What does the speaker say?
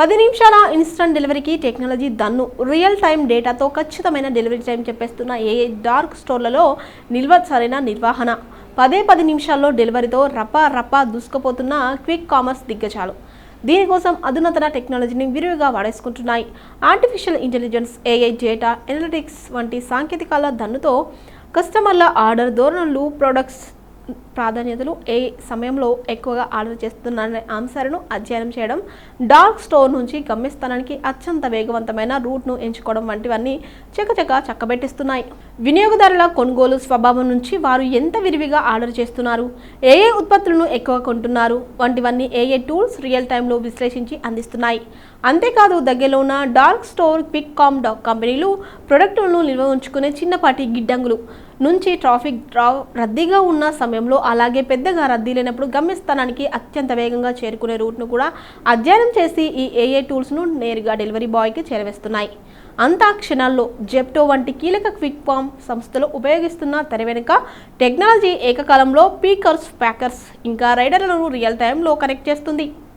పది నిమిషాల ఇన్స్టంట్ డెలివరీకి టెక్నాలజీ దన్ను. రియల్ టైం డేటాతో ఖచ్చితమైన డెలివరీ టైం చెప్పేస్తున్న ఏఏ డార్క్ స్టోర్లలో నిల్వ సరైన నిర్వహణ. పదే పది నిమిషాల్లో డెలివరీతో రప్ప రప్ప దూసుకుపోతున్న క్విక్ కామర్స్ దిగ్గజాలు. దీనికోసం అధునాతన టెక్నాలజీని విరివిగా వాడేసుకుంటున్నాయి. Artificial intelligence AI data analytics వంటి సాంకేతికాల దన్నుతో కస్టమర్ల ఆర్డర్ ధోరణులు ప్రొడక్ట్స్ ప్రాధాన్యతలు ఏ సమయంలో ఎక్కువగా ఆర్డర్ చేస్తున్నారనే అంశాలను అధ్యయనం చేయడం డార్క్ స్టోర్ నుంచి గమ్యస్థానానికి అత్యంత వేగవంతమైన రూట్ను ఎంచుకోవడం వంటివన్నీ చకచక చక్కబెట్టిస్తున్నాయి. వినియోగదారుల కొనుగోలు స్వభావం నుంచి వారు ఎంత విరివిగా ఆర్డర్ చేస్తున్నారు ఏ ఏ ఉత్పత్తులను ఎక్కువ కొంటున్నారు వంటివన్నీ ఏ ఏ టూల్స్ రియల్ టైంలో విశ్లేషించి అందిస్తున్నాయి. అంతేకాదు దగ్గరలో ఉన్న డార్క్ స్టోర్ క్విక్ కామ్ డాక్ కంపెనీలు ప్రొడక్టులను నిల్వ ఉంచుకునే చిన్నపాటి గిడ్డంగులు నుంచి ట్రాఫిక్ రద్దీగా ఉన్న సమయంలో అలాగే పెద్దగా రద్దీ లేనప్పుడు గమ్యస్థానానికి అత్యంత వేగంగా చేరుకునే రూట్ను కూడా అధ్యయనం చేసి ఈ ఏఏ టూల్స్ను నేరుగా డెలివరీ బాయ్కి చేరవేస్తున్నాయి. అంతా క్షణాల్లో జెప్టో వంటి కీలక క్విక్ ఫామ్ సంస్థలు ఉపయోగిస్తున్న తెర వెనుక టెక్నాలజీ ఏకకాలంలో పీకర్స్ ప్యాకర్స్ ఇంకా రైడర్లను రియల్ టైంలో కనెక్ట్ చేస్తుంది.